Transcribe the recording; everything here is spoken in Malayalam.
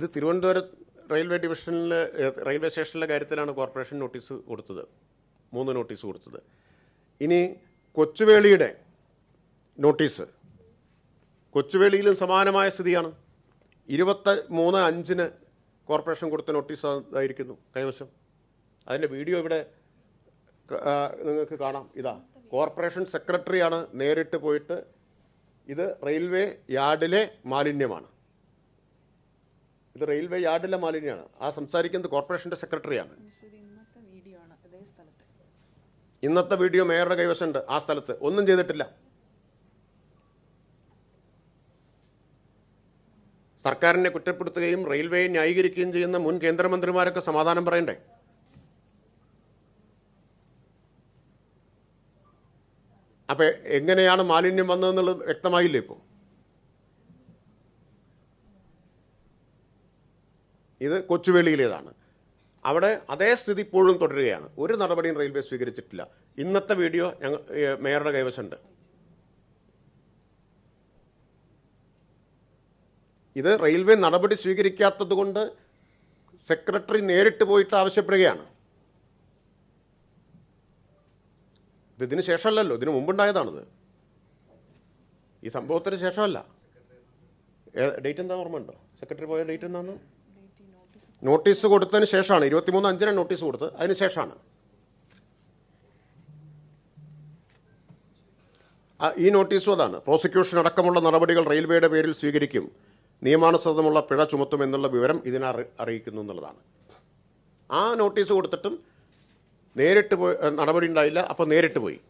ഇത് തിരുവനന്തപുരം റെയിൽവേ ഡിവിഷനിൽ റെയിൽവേ സ്റ്റേഷനിലെ കാര്യത്തിലാണ് കോർപ്പറേഷൻ നോട്ടീസ് കൊടുത്തത്. മൂന്ന് നോട്ടീസ് കൊടുത്തത്. ഇനി കൊച്ചുവേളിയുടെ നോട്ടീസ്. കൊച്ചുവേളിയിലും സമാനമായ സ്ഥിതിയാണ്. ഇരുപത്തി മൂന്ന് അഞ്ചിന് കോർപ്പറേഷൻ കൊടുത്ത നോട്ടീസ് ആയിരിക്കുന്നു കൈവശം. അതിന്റെ വീഡിയോ ഇവിടെ നിങ്ങൾക്ക് കാണാം. ഇതാ കോർപ്പറേഷൻ സെക്രട്ടറിയാണ് നേരിട്ട് പോയിട്ട് ഇത് റെയിൽവേ യാർഡിലെ മാലിന്യമാണ്. ഇത് റെയിൽവേ യാർഡിലെ മാലിന്യമാണ്. ആ സംസാരിക്കുന്നത് കോർപ്പറേഷന്റെ സെക്രട്ടറിയാണ്. ഇന്നത്തെ വീഡിയോ മേയറുടെ കൈവശമുണ്ട്. ആ സ്ഥലത്ത്. ഒന്നും ചെയ്തിട്ടില്ല. സർക്കാരിനെ കുറ്റപ്പെടുത്തുകയും റെയിൽവേയെ ന്യായീകരിക്കുകയും ചെയ്യുന്ന മുൻ കേന്ദ്രമന്ത്രിമാരൊക്കെ സമാധാനം പറയണ്ടേ? അപ്പൊ എങ്ങനെയാണ് മാലിന്യം വന്നതെന്നുള്ളത് വ്യക്തമായില്ലേ ഇപ്പോൾ ഇത് കൊച്ചുവേളിയിലേതാണ്. അവിടെ അതേ സ്ഥിതി ഇപ്പോഴും തുടരുകയാണ്. ഒരു നടപടിയും റെയിൽവേ സ്വീകരിച്ചിട്ടില്ല. ഇന്നത്തെ വീഡിയോ ഞങ്ങൾ മേയറുടെ കൈവശമുണ്ട്. ഇത് റെയിൽവേ നടപടി സ്വീകരിക്കാത്തത് കൊണ്ട് സെക്രട്ടറി നേരിട്ട് പോയിട്ട് ആവശ്യപ്പെടുകയാണ്. ഇത് ഇതിന് ശേഷമല്ലല്ലോ. ഇതിനു മുമ്പുണ്ടായതാണിത്. ഈ സംഭവത്തിന് ശേഷമല്ല. ഡേറ്റ് എന്താ ഓർമ്മ ഉണ്ടോ സെക്രട്ടറി പോയ ഡേറ്റ് എന്താണെന്ന് നോട്ടീസ് കൊടുത്തതിന് ശേഷമാണ്. ഇരുപത്തിമൂന്ന് അഞ്ചിനാണ് നോട്ടീസ് കൊടുത്തത്. അതിന് ശേഷമാണ്. ഈ നോട്ടീസും അതാണ്. പ്രോസിക്യൂഷൻ അടക്കമുള്ള നടപടികൾ റെയിൽവേയുടെ പേരിൽ സ്വീകരിക്കും. നിയമാനുസൃതമുള്ള പിഴ ചുമത്തും എന്നുള്ള വിവരം ഇതിനെ അറിയിക്കുന്നു എന്നുള്ളതാണ്. ആ നോട്ടീസ് കൊടുത്തിട്ടും നേരിട്ട് പോയി നടപടി ഉണ്ടായില്ല. അപ്പോൾ നേരിട്ട് പോയി.